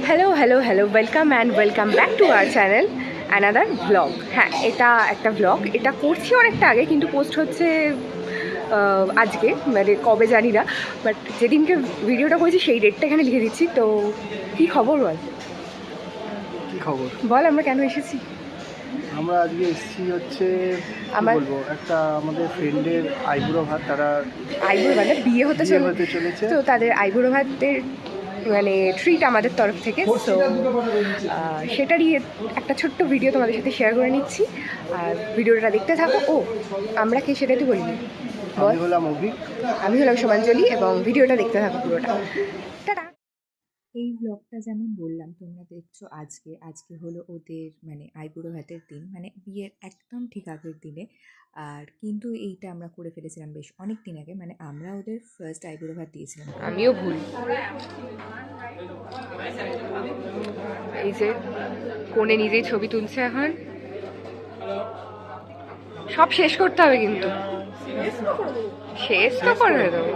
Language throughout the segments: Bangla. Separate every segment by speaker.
Speaker 1: Hello hello hello welcome and welcome back to our channel another blog হ্যাঁ এটা একটা ব্লগ এটা করছি অনেকটা আগে কিন্তু পোস্ট হচ্ছে আজকে। মানে কবে জানি না। বাট যেদিনকে ভিডিওটা করেছি সেই ডেটটা এখানে লিখে দিচ্ছি। তো কী খবর বল?
Speaker 2: কি খবর?
Speaker 1: বল আমরা কেন এসেছি?
Speaker 2: আমরা আজকে এসেছি হচ্ছে
Speaker 1: আমার-
Speaker 2: বলব? একটা আমাদের ফ্রেন্ডের আইবুড়ো ভাত তারা
Speaker 1: আইবুড়ো মানে বিয়ে হতে
Speaker 2: বিয়ে
Speaker 1: চলে
Speaker 2: হতে চলেছে।
Speaker 1: তো তাদের আইবুড়ো ভাতের মানে ট্রিট আমাদের তরফ থেকে। তো সেটারই একটা ছোট্ট ভিডিও তোমাদের সাথে শেয়ার করে নিচ্ছি। আর ভিডিওটা দেখতে থাকো। ও আমরা কে সেটাই তো বলিনি। বল
Speaker 2: আমি হলাম
Speaker 1: সোমাঞ্জলি এবং ভিডিওটা দেখতে থাকো পুরোটা।
Speaker 3: এই ব্লগটা যেমন বললাম তোমরা দেখছ আজকে আজকে হলো ওদের মানে আইবুড়ো ভাতের দিন মানে বিয়ের একদম ঠিক আগের দিনে। আর কিন্তু এইটা আমরা করে ফেলেছিলাম বেশ অনেক দিন আগে মানে আমরা ওদের ফার্স্ট আইবুড়ো ভাত দিয়েছিলাম।
Speaker 1: আমিও ভুল। এই যে কোণে নিজেই ছবি তুলছে এখন। সব শেষ করতে হবে কিন্তু। শেষ তো করে দেবো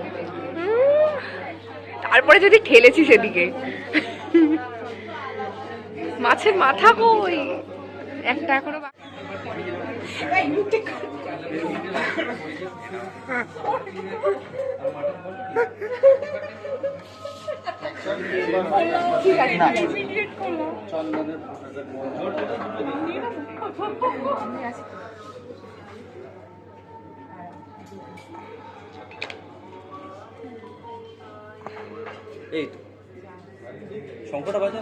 Speaker 1: তারপরে যদি ঠেলেছি সেদিকে। মাছের মাথা কই? একটা এখনও।
Speaker 4: এই তো। শঙ্করটা বাজা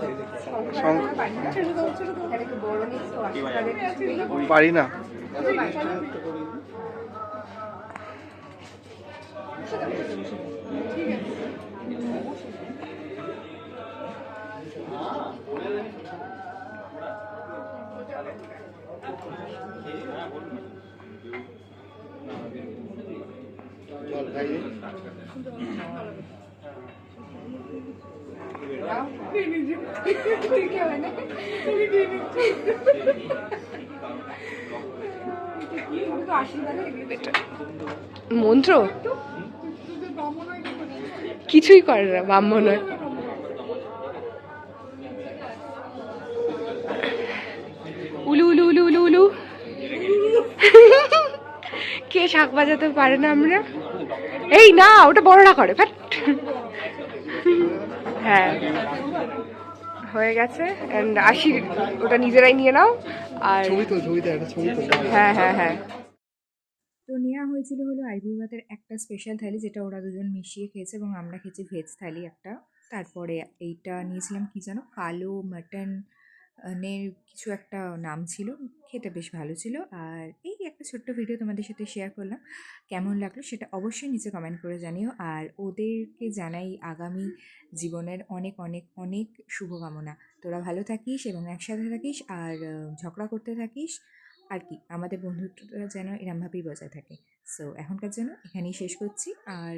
Speaker 2: পারি না। জল খাইয়ে
Speaker 1: মন্ত্র? কিছুই করে না ব্রাহ্মণ কে শাক বাজাতে পারে না আমরা? এই না ওটা বড়রা করে ফ্যাট। হ্যাঁ। হয়ে গেছে অ্যান্ড আশি ওটা নিজেরাই নিয়ে নাও আর
Speaker 2: ছবি তো ছবি তো একটা ছবি তো।
Speaker 1: হ্যাঁ হ্যাঁ হ্যাঁ।
Speaker 3: তো নেওয়া হয়েছিল হলো আইবুড়ো ভাতের একটা স্পেশাল থালি যেটা ওরা দুজন মিশিয়ে খেয়েছে এবং আমরা খেয়েছি ভেজ থালি একটা। তারপরে এইটা নিয়েছিলাম কি যেন কালো মাটন নের কিছু একটা নাম ছিল, খেতে বেশ ভালো ছিল। আর এই একটা ছোট্ট ভিডিও তোমাদের সাথে শেয়ার করলাম, কেমন লাগল সেটা অবশ্যই নিচে কমেন্ট করে জানিও। আর ওদেরকে জানাই আগামী জীবনের অনেক অনেক অনেক শুভকামনা। তোরা ভালো থাকিস এবং একসাথে থাকিস আর ঝগড়া করতে থাকিস। আর কি, আমাদের বন্ধুত্বটা যেন এরমভাবেই বজায় থাকে। সো এখনকার জন্য এখানেই শেষ করছি। আর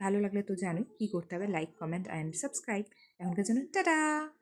Speaker 3: ভালো লাগলে তো জানোই কী করতে হবে। লাইক কমেন্ট অ্যান্ড সাবস্ক্রাইব এখনকার জন্য, টাটা!